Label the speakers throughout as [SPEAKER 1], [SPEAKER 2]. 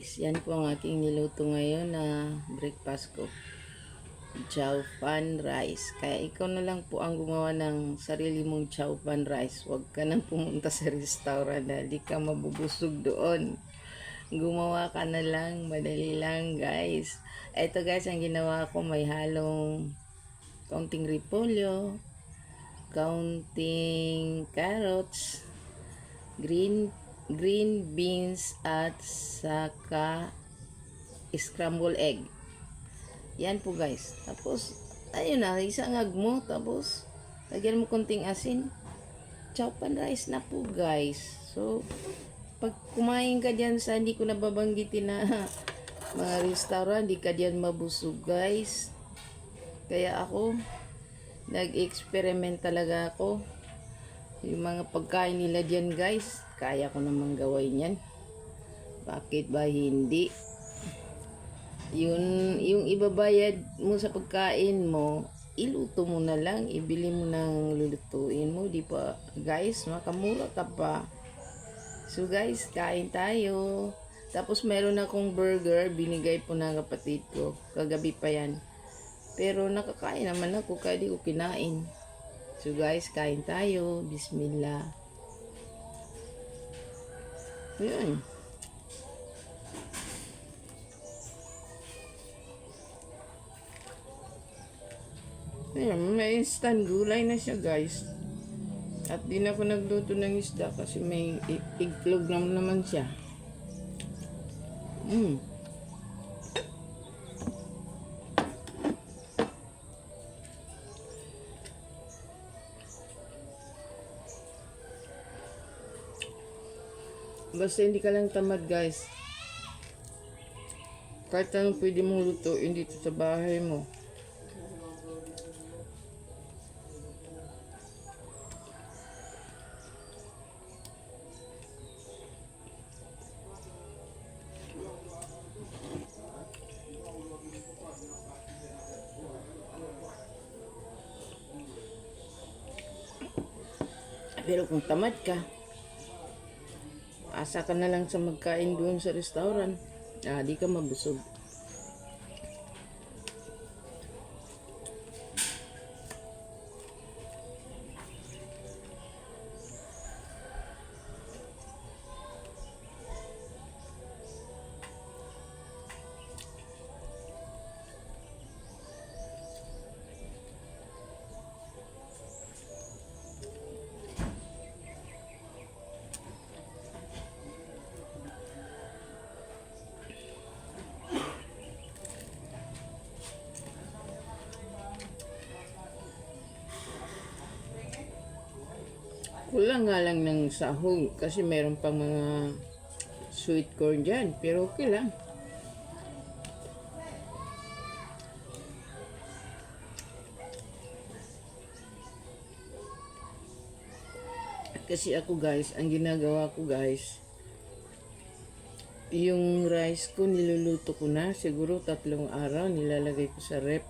[SPEAKER 1] Yan po ang aking niluto ngayon na breakfast ko. Chow pan rice. Kaya ikaw na lang po ang gumawa ng sarili mong chow pan rice. Huwag ka nang pumunta sa restaurant dahil di ka mabubusog doon. Gumawa ka na lang. Madali lang guys. Ito guys ang ginawa ko. May halong kaunting repolyo, kaunting carrots, green green beans at saka scrambled egg. Yan po guys. Tapos, ayun na, isang agmo. mo. Tapos, lagyan mo konting asin. Chow pan rice na po guys. So, pag kumain ka dyan sa hindi ko nababanggitin na mga restaurant, hindi ka dyan mabusog guys. Kaya ako, nag-experiment talaga ako. Yung mga pagkain nila dyan guys, kaya ko namang gawin yan. Bakit ba hindi? Yun, yung ibabayad mo sa pagkain mo, iluto mo na lang, ibili mo ng lulutuin mo, di pa, guys, makamura ka pa. So guys, kain tayo. Tapos meron akong burger, binigay po ng kapatid ko. Kagabi pa yan. Pero nakakain naman ako, kaya di ko kinain. So guys, kain tayo. Bismillah. Ayan. Ayan, may instant gulay na siya guys. At di na ako nagluto ng isda kasi may iglog naman naman siya. Mm. Basta hindi ka lang tamad guys. Kahit anong pwede mong lutuin dito sa bahay mo. Pero kung tamad ka, asa ka na lang sa magkain doon sa restaurant. Ah, di ka mabusog. Kulang nga lang ng sahog kasi meron pang mga sweet corn dyan. Pero okay lang. Kasi ako guys, ang ginagawa ko guys, yung rice ko niluluto ko na. Siguro tatlong araw nilalagay ko sa rep.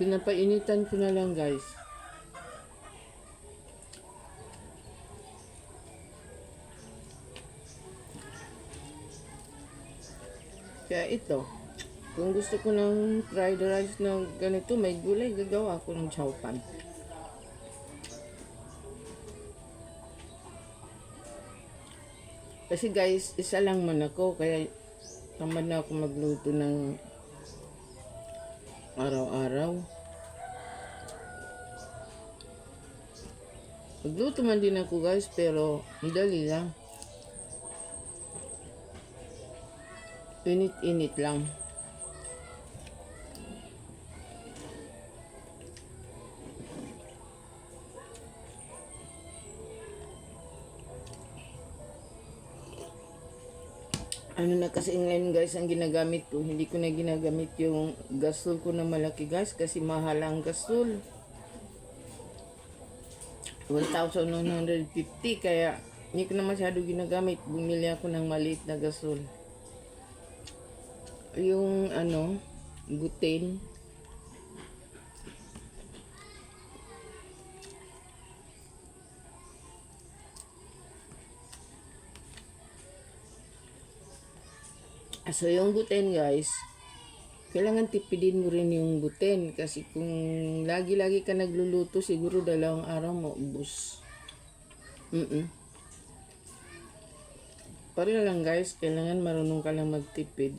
[SPEAKER 1] Pinapainitan ko na lang guys. Kaya ito, kung gusto ko ng fried rice na ganito, may gulay, gagawa ko ng chow pan. Kasi guys, isa lang man ako, kaya tamad na ako magluto ng araw-araw. Magluto man din ako guys, pero madali lang. Init-init lang. Ano na kasi ngayon guys ang ginagamit ko. Hindi ko na ginagamit yung gasol ko na malaki guys kasi mahal ang gasol. 1,150 kaya hindi ko na masyado ginagamit. Bumili ako ng maliit na gasol. Yung ano butane So, yung gluten guys, kailangan tipidin mo rin yung gluten kasi kung lagi-lagi ka nagluluto, siguro dalawang araw mo ubus. Mm Pareho lang guys, kailangan marunong ka lang magtipid.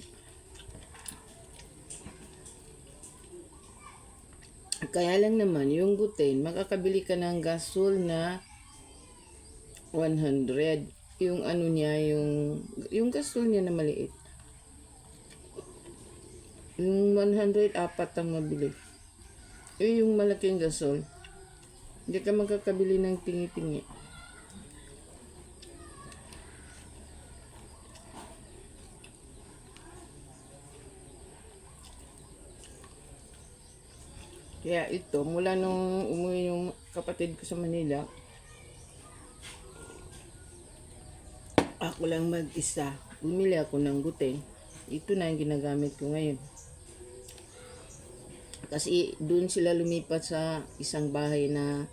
[SPEAKER 1] Kaya lang naman, yung gluten, makakabili ka ng gasol na 100. Yung ano niya, yung, yung gasol niya na maliit. Yung 100, apat ang mabili. Eh, yung malaking gasol, hindi ka magkakabili ng tingi-tingi. Kaya ito, mula nung umuwi yung kapatid ko sa Manila, ako lang mag-isa. Bumili ako ng guteng. Ito na yung ginagamit ko ngayon. Kasi doon sila lumipat sa isang bahay na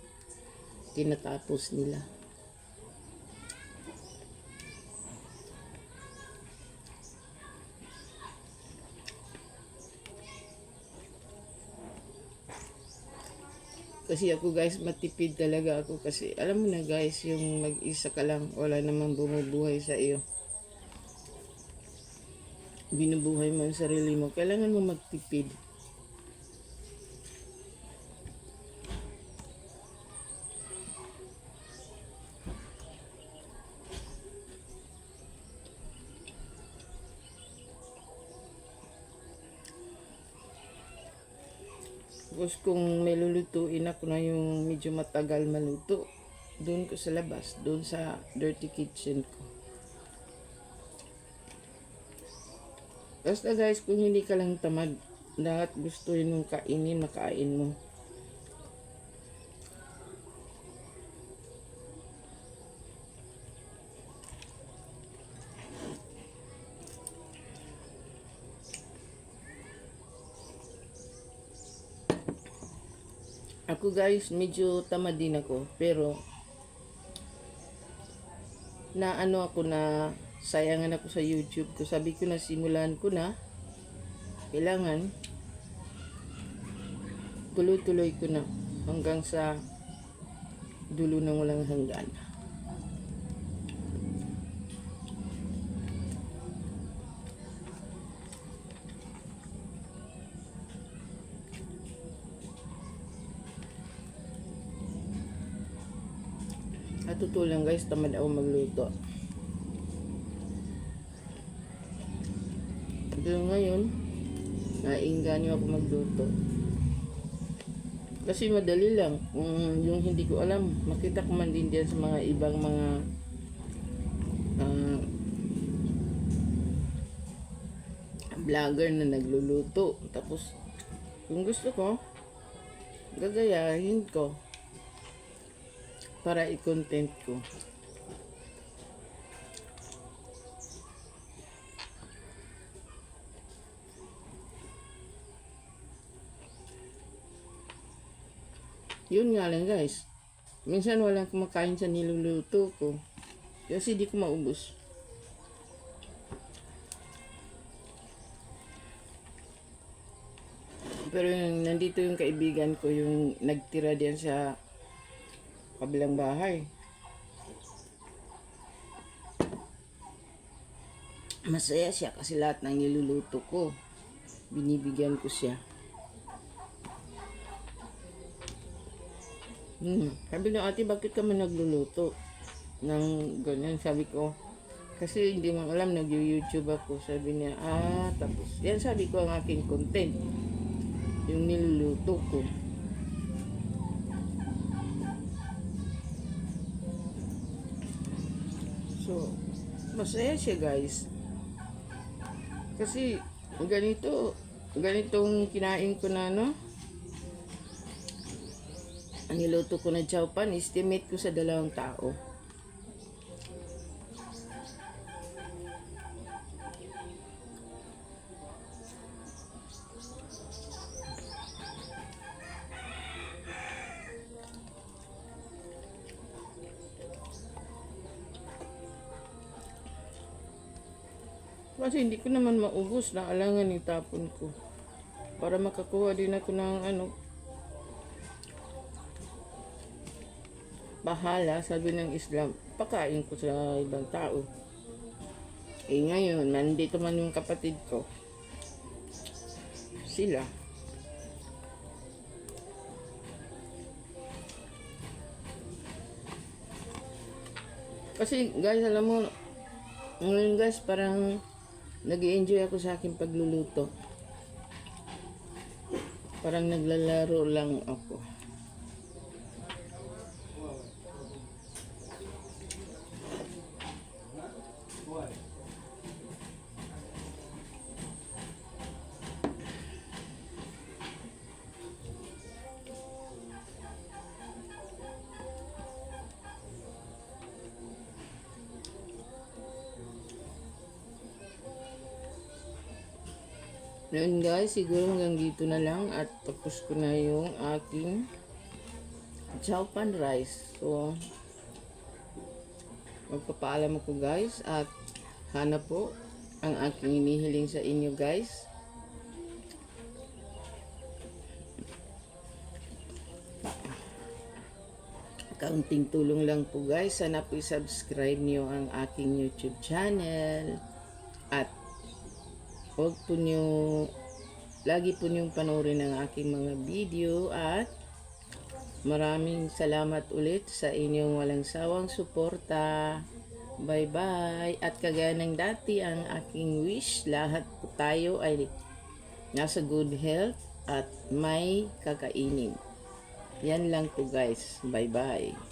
[SPEAKER 1] tinatapos nila. Kasi ako guys, matipid talaga ako kasi alam mo na guys, yung mag-isa ka lang, wala namang bumubuhay sa iyo. Binubuhay mo ang sarili mo, kailangan mo magtipid. Tapos kung may lulutuin ako na yung medyo matagal maluto, doon ko sa labas, doon sa dirty kitchen ko. Basta guys, kung hindi ka lang tamad, lahat gustuhin mong kainin, makain mo. Ako guys, medyo tamad din ako. Pero, na ano ako na sayangan ako sa YouTube ko. Sabi ko na simulan ko na. Kailangan, tuloy-tuloy ko na hanggang sa dulo ng walang hanggan. Totoo lang guys, tamad ako magluto. Pero ngayon, nainganyo ako magluto. Kasi madali lang. Kung yung hindi ko alam, makita ko man din dyan sa mga ibang mga ah, vlogger na nagluluto. Tapos, kung gusto ko, gagayahin ko para i-content ko. Yun nga lang guys. Minsan walang kumakain sa niluluto ko. Kasi di ko maubos. Pero yung, nandito yung kaibigan ko yung nagtira diyan sa kabilang bahay. Masaya siya kasi lahat ng niluluto ko, binibigyan ko siya. Hmm. Sabi ng ate, bakit ka man nagluluto ng ganyan? Sabi ko, kasi hindi mo alam, nag-YouTube ako. Sabi niya, ah, tapos, yan sabi ko ang aking content. Yung niluluto ko. So, masaya siya guys. Kasi, ganito, ganitong kinain ko na, no? Ang niluto ko na chowpan, estimate ko sa dalawang tao.
[SPEAKER 2] Kasi hindi ko naman maubos na alangan itapon ko. Para makakuha din ako ng ano, bahala, sabi ng Islam, pakain ko sa ibang tao. Eh ngayon, nandito man yung kapatid ko. Sila. Kasi guys, alam mo, ngayon guys, parang nag enjoy ako sa aking pagluluto. Parang naglalaro lang ako. Ngayon guys, siguro hanggang dito na lang at tapos ko na yung aking chow rice. So, magpapaalam ako guys at hanap po ang aking inihiling sa inyo guys. Kaunting tulong lang po guys. Sana po subscribe niyo ang aking YouTube channel. At huwag po niyo lagi po niyong panoorin ang aking mga video at maraming salamat ulit sa inyong walang sawang suporta. Bye bye. At kagaya ng dati ang aking wish, lahat po tayo ay nasa good health at may kakainin. Yan lang po guys. Bye bye.